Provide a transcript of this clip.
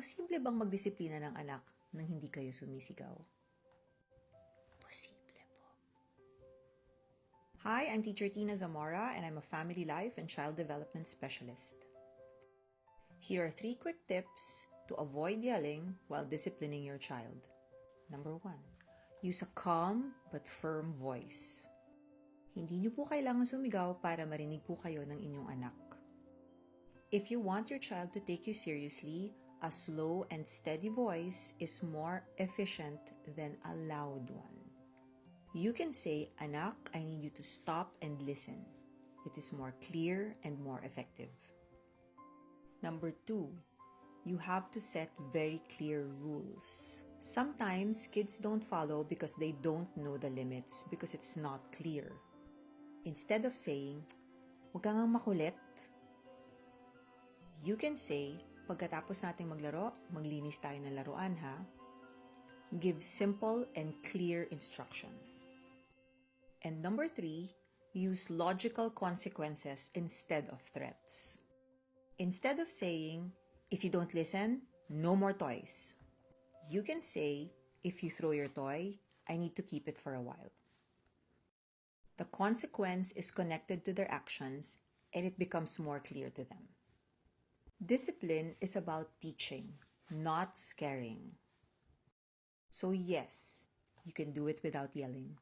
Posible bang magdisiplina ng anak nang hindi kayo sumisigaw? Posible po. Hi, I'm Teacher Tina Zamora and I'm a Family Life and Child Development Specialist. Here are three quick tips to avoid yelling while disciplining your child. Number one, use a calm but firm voice. Hindi niyo po kailangan sumigaw para marinig po kayo ng inyong anak. If you want your child to take you seriously, a slow and steady voice is more efficient than a loud one. You can say, Anak, I need you to stop and listen. It is more clear and more effective. Number two, you have to set very clear rules. Sometimes kids don't follow because they don't know the limits because it's not clear. Instead of saying, huwag ka nga makulit, you can say, pagkatapos nating maglaro, maglinis tayo ng laruan ha. Give simple and clear instructions. And number three, use logical consequences instead of threats. Instead of saying, if you don't listen, no more toys. You can say, if you throw your toy, I need to keep it for a while. The consequence is connected to their actions and it becomes more clear to them. Discipline is about teaching, not scaring. So, yes, you can do it without yelling.